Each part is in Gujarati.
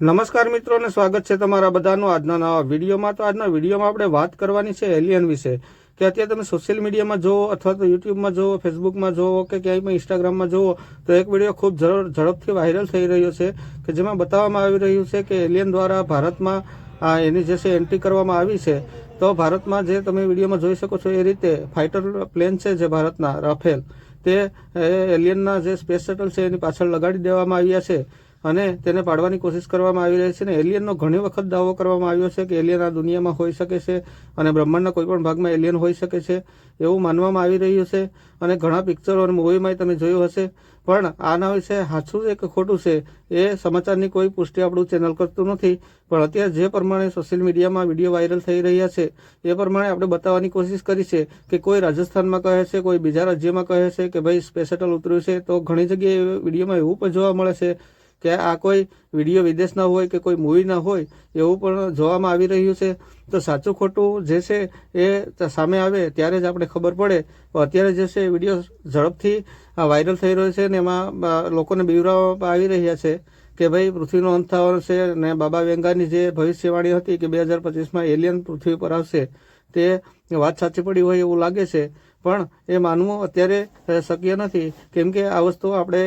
નમસ્કાર મિત્રો અને સ્વાગત છે તમારા બધાનું આજના નવા વિડીયોમાં. તો આજના વિડીયોમાં આપણે વાત કરવાની છે એલિયન વિશે. કે અત્યારે તમે સોશિયલ મીડિયામાં જુઓ અથવા તો યુટ્યુબમાં જુઓ, ફેસબુકમાં જુઓ કે ક્યાંય પણ ઇન્સ્ટાગ્રામમાં જુઓ, તો એક વીડિયો ખૂબ ઝડપ- ઝડપથી વાયરલ થઈ રહ્યો છે કે જેમાં બતાવવામાં આવી રહ્યું છે કે એલિયન દ્વારા ભારતમાં એની જે છે એન્ટ્રી કરવામાં આવી છે. તો ભારતમાં જે તમે વિડીયોમાં જોઈ શકો છો એ રીતે ફાઇટર પ્લેન છે જે ભારતના, રાફેલ. તે એલિયનના જે સ્પેસ શટલ છે એની પાછળ લગાડી દેવામાં આવ્યા છે. અને તેને પાડવાની કોશિશ કરવામાં આવી રહી છે અને એલિયનનો ઘણી વખત દાવો કરવામાં આવ્યો છે કે એલિયન આ દુનિયામાં હોઈ શકે છે અને બ્રહ્માંડના કોઈ પણ ભાગમાં એલિયન હોઈ શકે છે એવું માનવામાં આવી રહ્યું છે અને ઘણા પિક્ચરો અને મૂવીમાં તમે જોયું હશે. પણ આના વિશે સાચું છે કે ખોટું છે. એ સમાચારની કોઈ પુષ્ટિ આપણું ચેનલ કરતું નથી. પણ અત્યારે જે પ્રમાણે સોશિયલ મીડિયામાં વીડિયો વાયરલ થઈ રહ્યા છે, એ પ્રમાણે આપણે બતાવવાની કોશિશ કરી છે કે કોઈ રાજસ્થાનમાં કહે છે, કોઈ બીજા રાજ્યમાં કહે છે કે ભાઈ સ્પેસ શટલ ઉતર્યું છે, તો ઘણી જગ્યાએ વિડીયોમાં એવું પણ જોવા મળે છે કે આ કોઈ વીડિયો વિદેશના હોય કે કોઈ મૂવીના હોય, એવું પણ જોવામાં આવી રહ્યું છે. તો સાચું ખોટું જે છે એ સામે આવે ત્યારે જ આપણે ખબર પડે. અત્યારે જે છે વીડિયો ઝડપથી વાયરલ થઈ રહ્યો છે ને એમાં લોકોને બીવરાવવામાં આવી રહ્યા છે કે ભાઈ પૃથ્વીનો અંત થવાનો છે ને બાબા વેંગાની જે ભવિષ્યવાણી હતી કે બે હજાર પચીસમાં એલિયન પૃથ્વી પર આવશે, તે વાત સાચી પડી હોય એવું લાગે છે. પણ એ માનવું અત્યારે શક્ય નથી. કેમ કે આ વસ્તુ આપણે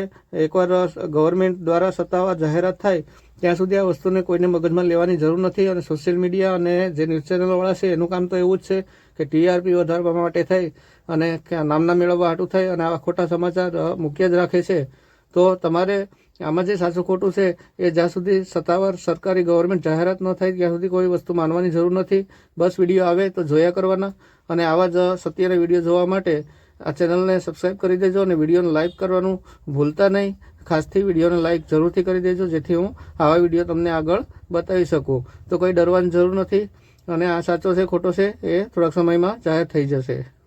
એકવાર ગવર્મેન્ટ દ્વારા સત્તાવાર જાહેરાત થાય, ત્યાં સુધી આ વસ્તુને કોઈને મગજમાં લેવાની જરૂર નથી અને સોશિયલ મીડિયા અને જે ન્યૂઝ ચેનલવાળા છે, એનું કામ તો એવું જ છે કે ટીઆરપી વધારવા માટે થાય અને નામના મેળવવા હાટું થાય અને આવા ખોટા સમાચાર મૂક્યા જ રાખે છે. તો તમારે આમાં જે સાચું ખોટું છે, એ જ્યાં સુધી સત્તાવાર સરકારી ગવર્મેન્ટ જાહેરાત ન થાય, ત્યાં સુધી કોઈ વસ્તુ માનવાની જરૂર નથી. બસ વીડિયો આવે તો જોયા કરવાના. અને આવા જ સત્યના વીડિયો જોવા માટે આ ચેનલને સબસ્ક્રાઇબ કરી દેજો અને વિડીયોને લાઈક કરવાનું ભૂલતા નહીં. ખાસથી વિડીયોને લાઈક જરૂરથી કરી દેજો, જેથી હું આવા વીડિયો તમને આગળ બતાવી શકું. તો કોઈ ડરવાની જરૂર નથી. અને આ સાચો છે, ખોટો છે, એ થોડાક સમયમાં જાહેર થઈ જશે.